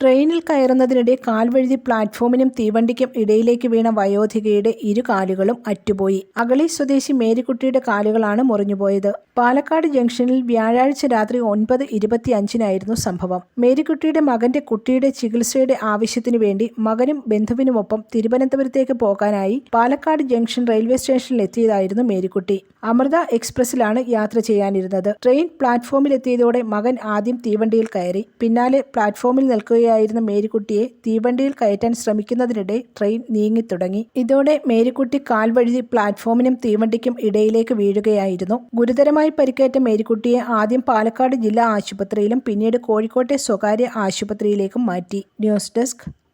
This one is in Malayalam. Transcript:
ട്രെയിനിൽ കയറുന്നതിനിടെ കാൽവഴുതി പ്ലാറ്റ്ഫോമിനും തീവണ്ടിക്കും ഇടയിലേക്ക് വീണ വയോധികയുടെ ഇരു കാലുകളും അറ്റുപോയി. അഗളി സ്വദേശി മേരിക്കുട്ടിയുടെ കാലുകളാണ് മുറിഞ്ഞുപോയത്. പാലക്കാട് ജംഗ്ഷനിൽ വ്യാഴാഴ്ച രാത്രി ഒൻപത് ഇരുപത്തിയഞ്ചിനായിരുന്നു സംഭവം. മേരിക്കുട്ടിയുടെ മകന്റെ കുട്ടിയുടെ ചികിത്സയുടെ ആവശ്യത്തിനു വേണ്ടി മകനും ബന്ധുവിനുമൊപ്പം തിരുവനന്തപുരത്തേക്ക് പോകാനായി പാലക്കാട് ജംഗ്ഷൻ റെയിൽവേ സ്റ്റേഷനിൽ എത്തിയതായിരുന്നു മേരിക്കുട്ടി. അമൃത എക്സ്പ്രസിലാണ് യാത്ര ചെയ്യാനിരുന്നത്. ട്രെയിൻ പ്ലാറ്റ്ഫോമിലെത്തിയതോടെ മകൻ ആദ്യം തീവണ്ടിയിൽ കയറി പിന്നാലെ പ്ലാറ്റ്ഫോമിൽ നിൽക്കുകയായിരുന്ന മേരിക്കുട്ടിയെ തീവണ്ടിയിൽ കയറ്റാൻ ശ്രമിക്കുന്നതിനിടെ ട്രെയിൻ നീങ്ങിത്തുടങ്ങി. ഇതോടെ മേരിക്കുട്ടി കാൽവഴുതി പ്ലാറ്റ്ഫോമിനും തീവണ്ടിക്കും ഇടയിലേക്ക് വീഴുകയായിരുന്നു. ഗുരുതരമായി പരിക്കേറ്റ മേരിക്കുട്ടിയെ ആദ്യം പാലക്കാട് ജില്ലാ ആശുപത്രിയിലും പിന്നീട് കോഴിക്കോട്ടെ സ്വകാര്യ ആശുപത്രിയിലേക്കും മാറ്റി. News desk